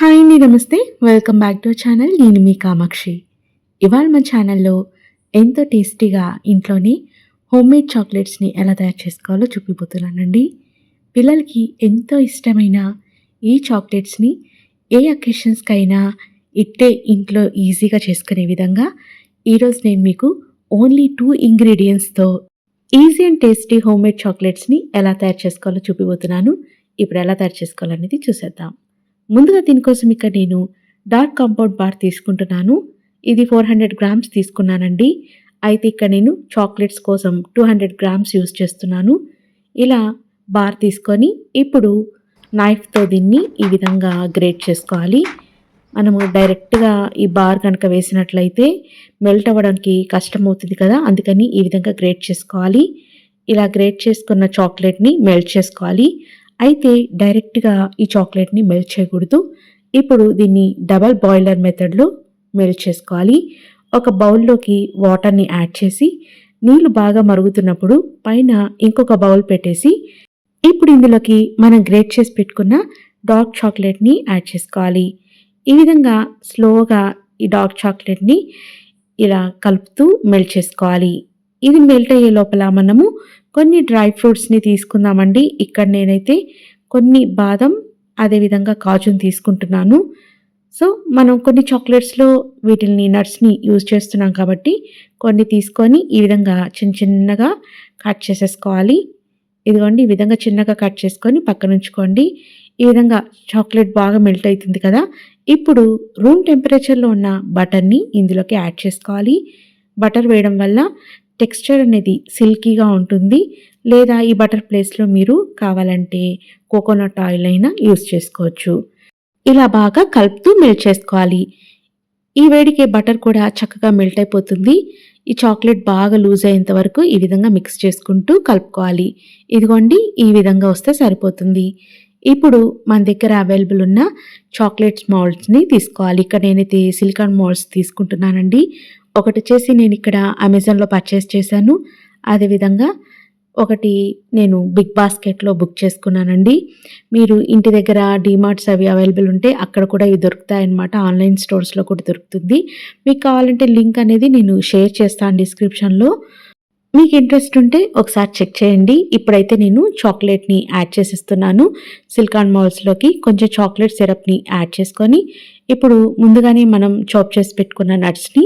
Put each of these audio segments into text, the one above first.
Hi అండి నమస్తే. Welcome back to channel నేను మీ కామాక్షి. ఇవాళ మా ఛానల్లో ఎంతో టేస్టీగా ఇంట్లోనే హోమ్మేడ్ చాక్లెట్స్ని ఎలా తయారు చేసుకోవాలో చూపిపోతున్నానండి. పిల్లలకి ఎంతో ఇష్టమైన ఈ చాక్లెట్స్ని ఏ అకేషన్స్కైనా ఇట్టే ఇంట్లో ఈజీగా చేసుకునే విధంగా ఈరోజు నేను మీకు ఓన్లీ టూ ఇంగ్రీడియంట్స్తో ఈజీ అండ్ టేస్టీ హోమ్మేడ్ చాక్లెట్స్ని ఎలా తయారు చేసుకోవాలో చూపిపోతున్నాను. ఇప్పుడు ఎలా తయారు చేసుకోవాలనేది చూసేద్దాం. ముందుగా దీనికోసం ఇక్కడ నేను డార్క్ కాంపౌండ్ బార్ తీసుకుంటున్నాను. ఇది ఫోర్ హండ్రెడ్ గ్రామ్స్ తీసుకున్నానండి. అయితే ఇక్కడ నేను చాక్లెట్స్ కోసం టూ హండ్రెడ్ గ్రామ్స్ యూస్ చేస్తున్నాను. ఇలా బార్ తీసుకొని ఇప్పుడు నైఫ్తో దీన్ని ఈ విధంగా గ్రేట్ చేసుకోవాలి. మనము డైరెక్ట్గా ఈ బార్ కనుక వేసినట్లయితే మెల్ట్ అవ్వడానికి కష్టమవుతుంది కదా అందుకని ఈ విధంగా గ్రేట్ చేసుకోవాలి. ఇలా గ్రేట్ చేసుకున్న చాక్లెట్ని మెల్ట్ చేసుకోవాలి. అయితే డైరెక్ట్గా ఈ చాక్లెట్ని మెల్ట్ చేయకూడదు. ఇప్పుడు దీన్ని డబల్ బాయిలర్ మెథడ్లో మెల్ట్ చేసుకోవాలి. ఒక బౌల్లోకి వాటర్ని యాడ్ చేసి నీళ్ళు బాగా మరుగుతున్నప్పుడు పైన ఇంకొక బౌల్ పెట్టేసి ఇప్పుడు ఇందులోకి మనం గ్రేట్ చేసి పెట్టుకున్న డార్క్ చాక్లెట్ని యాడ్ చేసుకోవాలి. ఈ విధంగా స్లోగా ఈ డార్క్ చాక్లెట్ని ఇలా కలుపుతూ మెల్ట్ చేసుకోవాలి. ఇది మెల్ట్ అయ్యే లోపల మనము కొన్ని డ్రై ఫ్రూట్స్ని తీసుకుందామండి. ఇక్కడ నేనైతే కొన్ని బాదం అదేవిధంగా కాజుని తీసుకుంటున్నాను. సో మనం కొన్ని చాక్లెట్స్లో వీటిని నట్స్ని యూజ్ చేస్తున్నాం కాబట్టి కొన్ని తీసుకొని ఈ విధంగా చిన్న చిన్నగా కట్ చేసేసుకోవాలి. ఇదిగోండి ఈ విధంగా చిన్నగా కట్ చేసుకొని పక్కన ఉంచుకోండి. ఈ విధంగా చాక్లెట్ బాగా మెల్ట్ అవుతుంది కదా. ఇప్పుడు రూమ్ టెంపరేచర్లో ఉన్న బటర్ని ఇందులోకి యాడ్ చేసుకోవాలి. బటర్ వేయడం వల్ల టెక్స్చర్ అనేది సిల్కీగా ఉంటుంది లేదా ఈ బటర్ ప్లేస్లో మీరు కావాలంటే కోకోనట్ ఆయిల్ అయినా యూస్ చేసుకోవచ్చు. ఇలా బాగా కలుపుతూ మెల్ట్ చేసుకోవాలి. ఈ వేడికే బటర్ కూడా చక్కగా మెల్ట్ అయిపోతుంది. ఈ చాక్లెట్ బాగా లూజ్ అయ్యేంత వరకు ఈ విధంగా మిక్స్ చేసుకుంటూ కలుపుకోవాలి. ఇదిగోండి ఈ విధంగా వస్తే సరిపోతుంది. ఇప్పుడు మన దగ్గర అవైలబుల్ ఉన్న చాక్లెట్స్ మౌల్డ్స్ని తీసుకోవాలి. ఇక్కడ నేనైతే సిలికాన్ మౌల్డ్స్ తీసుకుంటున్నానండి. ఒకటి వచ్చేసి నేను ఇక్కడ అమెజాన్లో పర్చేస్ చేశాను. అదేవిధంగా ఒకటి నేను బిగ్ బాస్కెట్లో బుక్ చేసుకున్నానండి. మీరు ఇంటి దగ్గర డిమార్ట్స్ అవి అవైలబుల్ ఉంటే అక్కడ కూడా ఇవి దొరుకుతాయన్నమాట. ఆన్లైన్ స్టోర్స్లో కూడా దొరుకుతుంది. మీకు కావాలంటే లింక్ అనేది నేను షేర్ చేస్తాను డిస్క్రిప్షన్లో. మీకు ఇంట్రెస్ట్ ఉంటే ఒకసారి చెక్ చేయండి. ఇప్పుడైతే నేను చాక్లెట్ని యాడ్ చేసిస్తున్నాను. సిల్కాన్ మాల్స్లోకి కొంచెం చాక్లెట్ సిరప్ని యాడ్ చేసుకొని ఇప్పుడు ముందుగానే మనం చాప్ చేసి పెట్టుకున్న నట్స్ని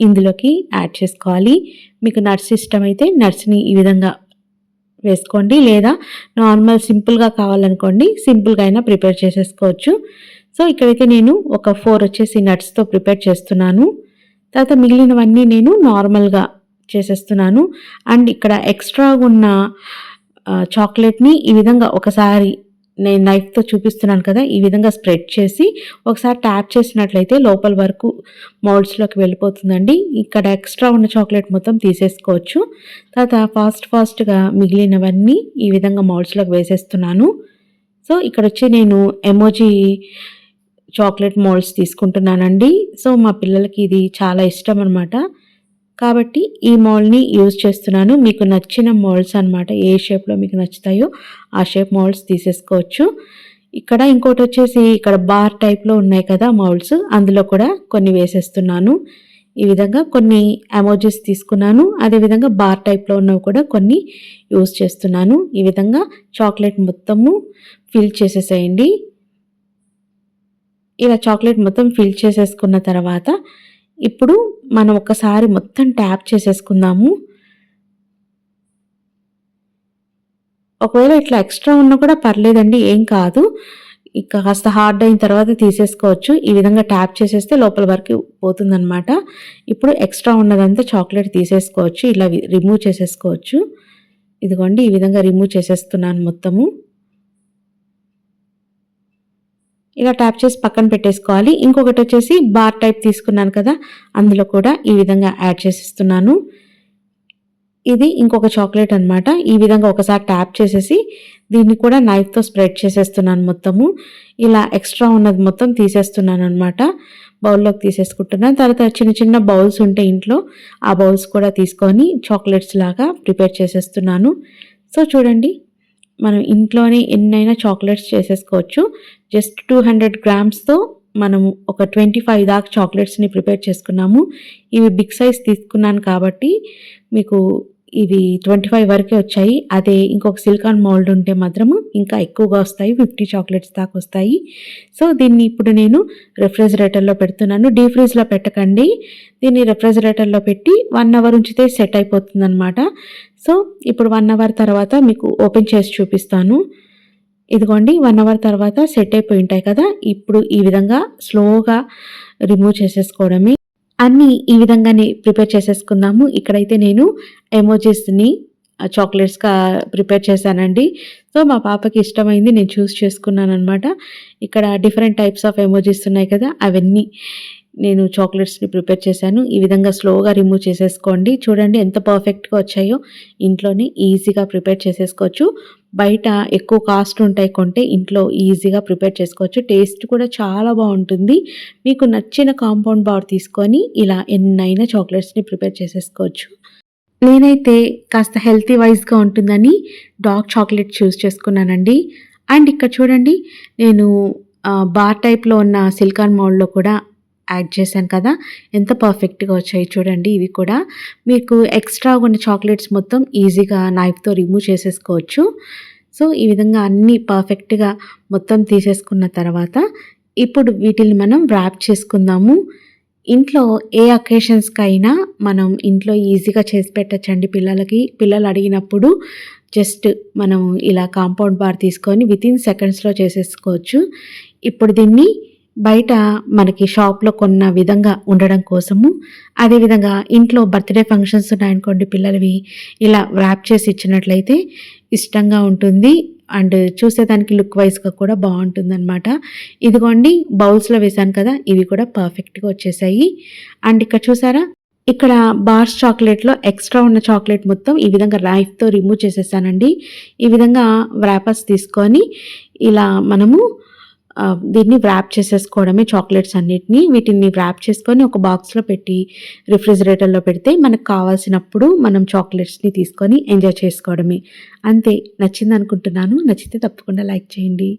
ఇందులోకి యాడ్ చేసుకోవాలి. మీకు నట్స్ ఇష్టమైతే నట్స్ని ఈ విధంగా వేసుకోండి. లేదా నార్మల్ సింపుల్గా కావాలనుకోండి సింపుల్గా అయినా ప్రిపేర్ చేసేసుకోవచ్చు. సో ఇక్కడైతే నేను ఒక ఫోర్ వచ్చేసి నట్స్తో ప్రిపేర్ చేస్తున్నాను. తర్వాత మిగిలినవన్నీ నేను నార్మల్గా చేసేస్తున్నాను. అండ్ ఇక్కడ ఎక్స్ట్రా ఉన్న చాక్లెట్ని ఈ విధంగా ఒకసారి నేను నైఫ్తో చూపిస్తున్నాను కదా ఈ విధంగా స్ప్రెడ్ చేసి ఒకసారి ట్యాప్ చేసినట్లయితే లోపల వరకు మౌల్డ్స్లోకి వెళ్ళిపోతుందండి. ఇక్కడ ఎక్స్ట్రా ఉన్న చాక్లెట్ మొత్తం తీసేసుకోవచ్చు. తర్వాత ఫాస్ట్ ఫాస్ట్గా మిగిలినవన్నీ ఈ విధంగా మౌల్డ్స్లోకి వేసేస్తున్నాను. సో ఇక్కడ వచ్చి నేను ఎమోజీ చాక్లెట్ మోల్డ్స్ తీసుకుంటున్నానండి. సో మా పిల్లలకి ఇది చాలా ఇష్టం అనమాట కాబట్టి ఈ మాల్ని యూజ్ చేస్తున్నాను. మీకు నచ్చిన మాల్స్ అనమాట ఏ షేప్లో మీకు నచ్చుతాయో ఆ షేప్ మాల్స్ తీసేసుకోవచ్చు. ఇక్కడ ఇంకోటి వచ్చేసి ఇక్కడ బార్ టైప్లో ఉన్నాయి కదా మౌల్స్ అందులో కూడా కొన్ని వేసేస్తున్నాను. ఈ విధంగా కొన్ని అమోజీస్ తీసుకున్నాను. అదేవిధంగా బార్ టైప్లో ఉన్నవి కూడా కొన్ని యూజ్ చేస్తున్నాను. ఈ విధంగా చాక్లెట్ మొత్తము ఫిల్ చేసేసేయండి. ఇలా చాక్లెట్ మొత్తం ఫిల్ చేసేసుకున్న తర్వాత ఇప్పుడు మనం ఒకసారి మొత్తం ట్యాప్ చేసేసుకుందాము. ఒకవేళ ఇట్లా ఎక్స్ట్రా ఉన్నా కూడా పర్లేదండి ఏం కాదు. ఇక కాస్త హార్డ్ అయిన తర్వాత తీసేసుకోవచ్చు. ఈ విధంగా ట్యాప్ చేసేస్తే లోపల వరకు పోతుందనమాట ఇప్పుడు ఎక్స్ట్రా ఉన్నదంతా చాక్లెట్ తీసేసుకోవచ్చు. ఇలా రిమూవ్ చేసేసుకోవచ్చు. ఇదిగోండి ఈ విధంగా రిమూవ్ చేసేస్తున్నాను మొత్తము. ఇలా ట్యాప్ చేసి పక్కన పెట్టేసుకోవాలి. ఇంకొకటి వచ్చేసి బార్ టైప్ తీసుకున్నాను కదా అందులో కూడా ఈ విధంగా యాడ్ చేసిస్తున్నాను. ఇది ఇంకొక చాక్లెట్ అనమాట ఈ విధంగా ఒకసారి ట్యాప్ చేసేసి దీన్ని కూడా నైఫ్తో స్ప్రెడ్ చేసేస్తున్నాను మొత్తము. ఇలా ఎక్స్ట్రా ఉన్నది మొత్తం తీసేస్తున్నాను అనమాట బౌల్లోకి తీసేసుకుంటున్నాను. తర్వాత చిన్న చిన్న బౌల్స్ ఉంటే ఇంట్లో ఆ బౌల్స్ కూడా తీసుకొని చాక్లెట్స్ లాగా ప్రిపేర్ చేసేస్తున్నాను. సో చూడండి మనం ఇంట్లోనే ఎన్నైనా చాక్లెట్స్ చేసేసుకోవచ్చు. జస్ట్ టూ హండ్రెడ్ గ్రామ్స్తో మనము ఒక ట్వంటీ ఫైవ్ దాకా చాక్లెట్స్ని ప్రిపేర్ చేసుకున్నాము. ఇవి బిగ్ సైజ్ తీసుకున్నాను కాబట్టి మీకు ఇవి ట్వంటీ ఫైవ్ వరకే వచ్చాయి. అదే ఇంకొక సిలికాన్ మోల్డ్ ఉంటే మాత్రము ఇంకా ఎక్కువగా వస్తాయి. ఫిఫ్టీ చాక్లెట్స్ దాకా వస్తాయి. సో దీన్ని ఇప్పుడు నేను రెఫ్రిజిరేటర్లో పెడుతున్నాను. డీ ఫ్రీజ్లో పెట్టకండి. దీన్ని రెఫ్రిజిరేటర్లో పెట్టి వన్ అవర్ ఉంచితే సెట్ అయిపోతుంది అనమాట సో ఇప్పుడు వన్ అవర్ తర్వాత మీకు ఓపెన్ చేసి చూపిస్తాను. ఇదిగోండి వన్ అవర్ తర్వాత సెట్ అయిపోయి ఉంటాయి కదా ఇప్పుడు ఈ విధంగా స్లోగా రిమూవ్ చేసేసుకోవడమే. అన్నీ ఈ విధంగానే ప్రిపేర్ చేసేసుకుందాము. ఇక్కడైతే నేను ఎమోజీస్ని చాక్లెట్స్గా ప్రిపేర్ చేశానండి. సో మా పాపకి ఇష్టమైంది నేను చూస్ చేసుకున్నాను అనమాట ఇక్కడ డిఫరెంట్ టైప్స్ ఆఫ్ ఎమోజీస్ ఉన్నాయి కదా అవన్నీ నేను చాక్లెట్స్ని ప్రిపేర్ చేశాను. ఈ విధంగా స్లోగా రిమూవ్ చేసేసుకోండి. చూడండి ఎంత పర్ఫెక్ట్గా వచ్చాయో ఇంట్లోనే ఈజీగా ప్రిపేర్ చేసేసుకోవచ్చు. బయట ఎక్కువ కాస్ట్ ఉంటాయి కొంటే ఇంట్లో ఈజీగా ప్రిపేర్ చేసుకోవచ్చు. టేస్ట్ కూడా చాలా బాగుంటుంది. మీకు నచ్చిన కాంపౌండ్ బార్ తీసుకొని ఇలా ఎన్నైనా చాక్లెట్స్ని ప్రిపేర్ చేసేసుకోవచ్చు. నేనైతే కాస్త హెల్తీ వైజ్గా ఉంటుందని డార్క్ చాక్లెట్ చూస్ చేసుకున్నానండి. అండ్ ఇక్కడ చూడండి నేను బార్ టైప్లో ఉన్న సిలికాన్ మౌల్డ్లో కూడా యాడ్ చేశాను కదా. ఎంత పర్ఫెక్ట్గా వచ్చాయి చూడండి ఇవి కూడా. మీకు ఎక్స్ట్రా ఉన్న చాక్లెట్స్ మొత్తం ఈజీగా నైఫ్తో రిమూవ్ చేసేసుకోవచ్చు. సో ఈ విధంగా అన్నీ పర్ఫెక్ట్గా మొత్తం తీసేసుకున్న తర్వాత ఇప్పుడు వీటిని మనం ర్యాప్ చేసుకుందాము. ఇంట్లో ఏ అకేషన్స్కి అయినా మనం ఇంట్లో ఈజీగా చేసి పెట్టచ్చండి పిల్లలకి. పిల్లలు అడిగినప్పుడు జస్ట్ మనం ఇలా కాంపౌండ్ బార్ తీసుకొని వితిన్ సెకండ్స్లో చేసేసుకోవచ్చు. ఇప్పుడు దీన్ని బయట మనకి షాప్లో కొన్న విధంగా ఉండడం కోసము అదేవిధంగా ఇంట్లో బర్త్డే ఫంక్షన్స్ ఉన్నాయనుకోండి పిల్లలవి ఇలా ర్యాప్ చేసి ఇచ్చినట్లయితే ఇష్టంగా ఉంటుంది. అండ్ చూసేదానికి లుక్ వైజ్గా కూడా బాగుంటుందన్నమాట. ఇదిగోండి బౌల్స్లో వేశాను కదా ఇవి కూడా పర్ఫెక్ట్గా వచ్చేసాయి. అండ్ ఇక్కడ చూసారా ఇక్కడ బార్స్ చాక్లెట్లో ఎక్స్ట్రా ఉన్న చాక్లెట్ మొత్తం ఈ విధంగా రైఫ్తో రిమూవ్ చేసేసానండి. ఈ విధంగా వ్రాపర్స్ తీసుకొని ఇలా మనము దీన్ని వ్రాప్ చేసేసుకోవడమే చాక్లెట్స్ అన్నిటిని వీటిని వ్రాప్ చేసుకొని ఒక బాక్స్లో పెట్టి రిఫ్రిజిరేటర్లో పెడితే మనకు కావాల్సినప్పుడు మనం చాక్లెట్స్ని తీసుకొని ఎంజాయ్ చేసుకోవడమే. అంతే. నచ్చింది అనుకుంటున్నాను నచ్చితే తప్పకుండా లైక్ చేయండి.